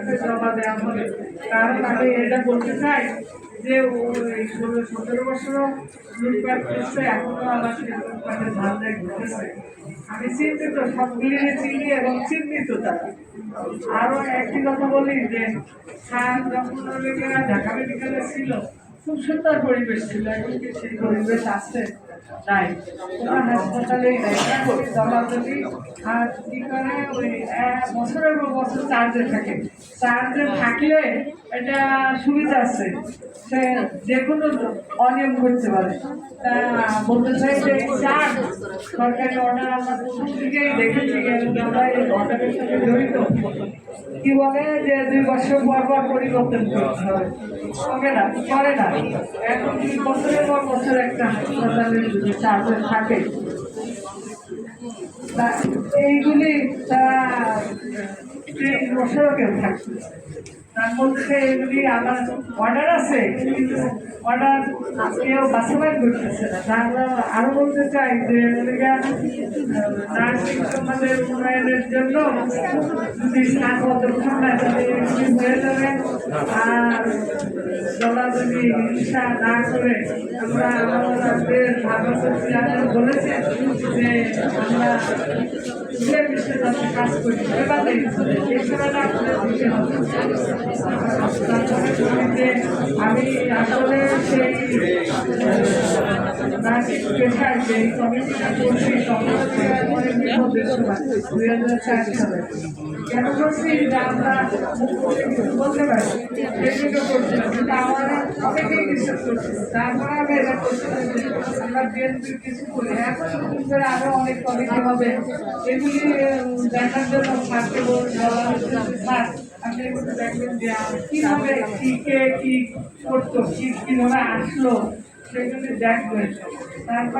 সাথে জমা দেওয়া হবে কারণ আমি এটা বলতে চাই যে ওই ষোলো, সতেরো বছরও লুটপাট করছে, এখনও আমার লুটপাটের ধান্দায় ঘটেছে আমি চিন্তিত সবগুলি চিনি এবং চিহ্নিত তারা। আরও একটি কথা বলি যে যখন ঢাকা মেডিকেলে ছিল, খুব সুন্দর পরিবেশ ছিল এখন কি সেই পরিবেশ আছে। আর কি করে ওই বছরের পর বছর চার্জে থাকে। থাকলে এটা সুবিধা সে যে কোনো অনিয়ম করতে পারে। তা বলতে চাই যে চার্জ সরকারি অর্ডার আমরা এই অর্ডারের সাথে জড়িত। কি বলে যে দুই বছর পর পর পরিবর্তন করতে হবে। না, করে না। এখন বছরের পর বছর একটা হাসপাতালের যদি চার্জে থাকে। এইগুলি তারা ত্রিশ বছরও কেউ থাকছে তার মধ্যে এগুলি আমার অর্ডার আছে অর্ডার কেউ বাস্তবায়ন করতেছে না। তা আমরা আরও বলতে চাই যে সমাজের উন্নয়নের জন্য যদি তাহলে হয়ে যাবে। আর জলাজমি হিংসা না করে আমরা আমাদের ভারত বলেছে, যে আমরা মিশে যাতে কাজ করি, এবারে আমি আসলে সেই নার্সিং পেশায় যে কমিটিটা করছি, তখন অনেক দুই হাজার বলতে পারি সেগুলো করছিলাম আমরা অনেকেই বিশ্বাস করছি এটা করে অনেক কমিটি হবে এগুলি দেখার জন্য স্যার আপনি এগুলো দেখবেন যে কীভাবে কি কে কি করতো কি কীভাবে আসলো সেগুলি দেখবেন তারপর